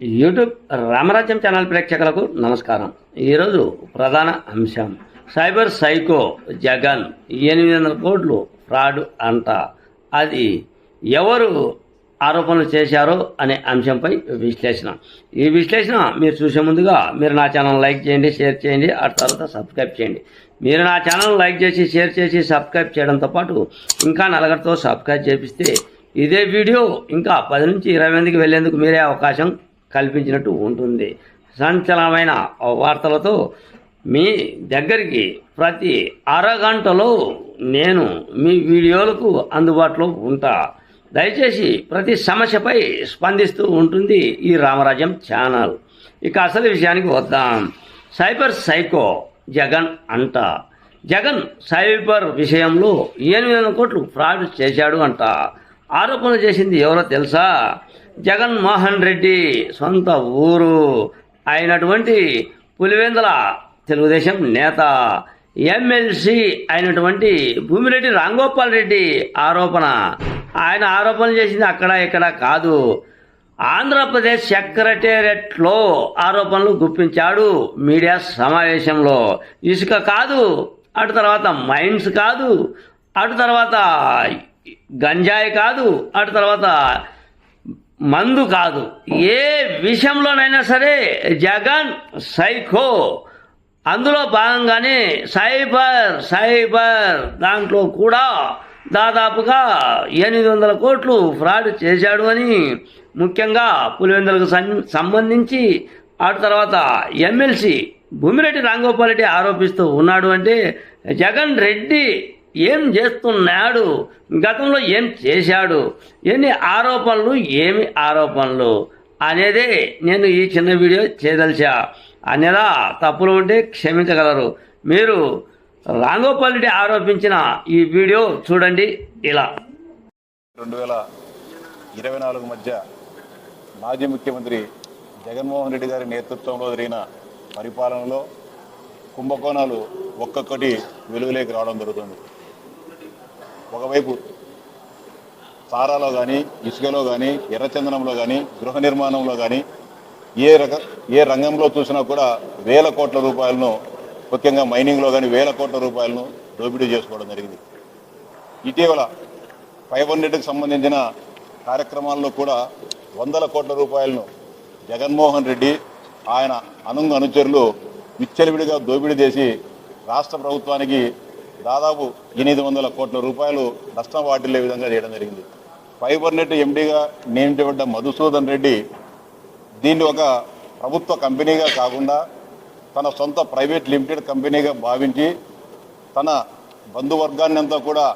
YouTube రామరాజ్యం channel ప్రేక్షకులకు నమస్కారం. ఈరోజు ప్రధాన అంశం. సైబర్ సైకో జగన్ ఎనిమిది వందల కోట్లు ఫ్రాడ్ అంట. అది ఎవరు ఆరోపణలు చేశారో అనే అంశంపై విశ్లేషణ. ఈ విశ్లేషణ మీరు చూసే ముందుగా మీరు నా ఛానల్ లైక్ చేయండి షేర్ చేయండి ఆ తర్వాత సబ్స్క్రైబ్ చేయండి. మీరు నా ఛానల్ లైక్ చేసి షేర్ చేసి సబ్స్క్రైబ్ చేయడంతో పాటు ఇంకా నలుగురితో సబ్స్క్రైబ్ చేపిస్తే ఇదే వీడియో ఇంకా పది నుంచి ఇరవై మందికి వెళ్ళేందుకు మీరే అవకాశం కల్పించినట్టు ఉంటుంది. సంచలనమైన వార్తలతో మీ దగ్గరికి ప్రతి అరగంటలో నేను మీ వీడియోలకు అందుబాటులో ఉంటా. దయచేసి ప్రతి సమస్యపై స్పందిస్తూ ఉంటుంది ఈ రామరాజ్యం ఛానల్. ఇక అసలు విషయానికి వద్దాం. సైబర్ సైకో జగన్ అంట. జగన్ సైబర్ విషయంలో ఎనిమిది వందల కోట్లు ఫ్రాడ్ చేశాడు అంట. ఆరోపణ చేసింది ఎవరో తెలుసా? జగన్మోహన్ రెడ్డి సొంత ఊరు అయినటువంటి పులివెందుల తెలుగుదేశం నేత. ఎమ్మెల్సీ అయినటువంటి భూమిరెడ్డి రాంగోపాల్ రెడ్డి ఆరోపణ. ఆయన ఆరోపణలు చేసింది అక్కడ ఇక్కడ కాదు. ఆంధ్రప్రదేశ్ సెక్రటేరియట్లో ఆరోపణలు గుప్పించాడు మీడియా సమావేశంలో. ఇసుక కాదు అటు తర్వాత మైన్స్ కాదు అటు తర్వాత గంజాయి కాదు అటు తర్వాత మందు కాదు. ఏ విషయంలోనైనా సరే జగన్ సైకో. అందులో భాగంగానే సైబర్ సైబర్ దాంట్లో కూడా దాదాపుగా ఎనిమిది వందల కోట్లు ఫ్రాడ్ చేశాడు అని ముఖ్యంగా పులివెందులకు సం- సంబంధించి ఆ తర్వాత ఎమ్మెల్సీ భూమిరెడ్డి రాంగోపాల్ రెడ్డి ఆరోపిస్తూ ఉన్నాడు అంటే జగన్ రెడ్డి ఏం చేస్తున్నాడు? గతంలో ఏం చేశాడు? ఎన్ని ఆరోపణలు ఏమి ఆరోపణలు? అనేదే నేను ఈ చిన్న వీడియో చేయదలిచా. అనేలా తప్పులు ఉంటే క్షమించగలరు. మీరు రాంగోపాల్ రెడ్డి ఆరోపించిన ఈ వీడియో చూడండి ఇలా. రెండు వేల ఇరవై నాలుగు మధ్య మాజీ ముఖ్యమంత్రి జగన్మోహన్ రెడ్డి గారి నేతృత్వంలో జరిగిన పరిపాలనలో కుంభకోణాలు ఒక్కొక్కటి వెలుగులోకి రావడం జరుగుతుంది. ఒకవైపు సారాలో కానీ ఇసుకలో కానీ ఎర్రచందనంలో కానీ గృహ నిర్మాణంలో కానీ ఏ రక ఏ రంగంలో చూసినా కూడా వేల కోట్ల రూపాయలను ముఖ్యంగా మైనింగ్లో కానీ వేల కోట్ల రూపాయలను దోపిడీ చేసుకోవడం జరిగింది. ఇటీవల ఫైవ్ హండ్రెడ్కి సంబంధించిన కార్యక్రమాల్లో కూడా వందల కోట్ల రూపాయలను జగన్మోహన్ రెడ్డి ఆయన అనుంగ అనుచరులు విచ్చలవిడిగా దోపిడీ చేసి రాష్ట్ర ప్రభుత్వానికి దాదాపు ఎనిమిది వందల కోట్ల రూపాయలు నష్టం వాటిల్లే విధంగా చేయడం జరిగింది. ఫైబర్ నెట్ ఎండీగా నియమించబడ్డ మధుసూదన్ రెడ్డి దీన్ని ఒక ప్రభుత్వ కంపెనీగా కాకుండా తన సొంత ప్రైవేట్ లిమిటెడ్ కంపెనీగా భావించి తన బంధువర్గాన్ని అంతా కూడా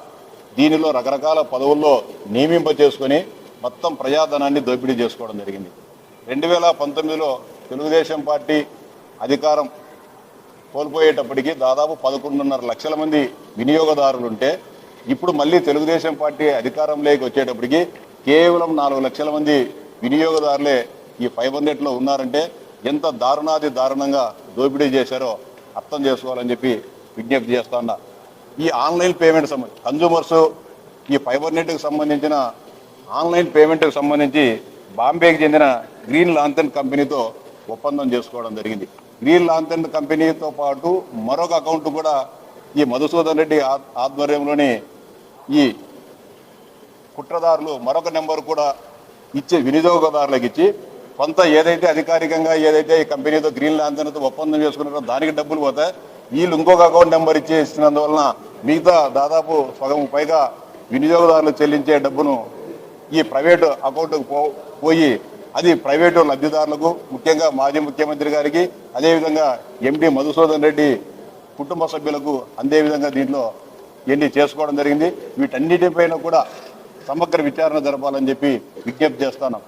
దీనిలో రకరకాల పదవుల్లో నియమింప చేసుకొని మొత్తం ప్రజాధనాన్ని దోపిడీ చేసుకోవడం జరిగింది. రెండు వేల పంతొమ్మిదిలో తెలుగుదేశం పార్టీ అధికారం కోల్పోయేటప్పటికి దాదాపు పదకొండున్నర లక్షల మంది వినియోగదారులు ఉంటే ఇప్పుడు మళ్ళీ తెలుగుదేశం పార్టీ అధికారంలోకి వచ్చేటప్పటికి కేవలం నాలుగు లక్షల మంది వినియోగదారులే ఈ ఫైబర్ నెట్లో ఉన్నారంటే ఎంత దారుణాది దారుణంగా దోపిడీ చేశారో అర్థం చేసుకోవాలని చెప్పి విజ్ఞప్తి చేస్తా ఉన్నా. ఈ ఆన్లైన్ పేమెంట్ సంబంధించి కన్జ్యూమర్స్ ఈ ఫైబర్ నెట్కి సంబంధించిన ఆన్లైన్ పేమెంట్కి సంబంధించి బాంబేకి చెందిన గ్రీన్ లాంతన్ కంపెనీతో ఒప్పందం చేసుకోవడం జరిగింది. గ్రీన్ లాంతెన్ కంపెనీతో పాటు మరొక అకౌంట్ కూడా ఈ మధుసూదన్ రెడ్డి ఆ- ఆధ్వర్యంలోని ఈ కుట్రదారులు మరొక నెంబర్ కూడా ఇచ్చే వినియోగదారులకు ఇచ్చి కొంత ఏదైతే అధికారికంగా ఏదైతే ఈ కంపెనీతో గ్రీన్ లాంతన్తో ఒప్పందం చేసుకున్నారో దానికి డబ్బులు పోతాయి. వీళ్ళు ఇంకొక అకౌంట్ నెంబర్ ఇచ్చి ఇచ్చినందువలన మిగతా దాదాపు సగం పైగా వినియోగదారులు చెల్లించే డబ్బును ఈ ప్రైవేటు అకౌంట్కు పో పోయి అది ప్రైవేటు లబ్ధిదారులకు ముఖ్యంగా మాజీ ముఖ్యమంత్రి గారికి అదేవిధంగా ఎండి మధుసూదన్ రెడ్డి కుటుంబ సభ్యులకు అందే విధంగా దీంట్లో ఎన్ని చేసుకోవడం జరిగింది. వీటన్నిటిపైన కూడా సమగ్ర విచారణ జరపాలని చెప్పి విజ్ఞప్తి చేస్తాను.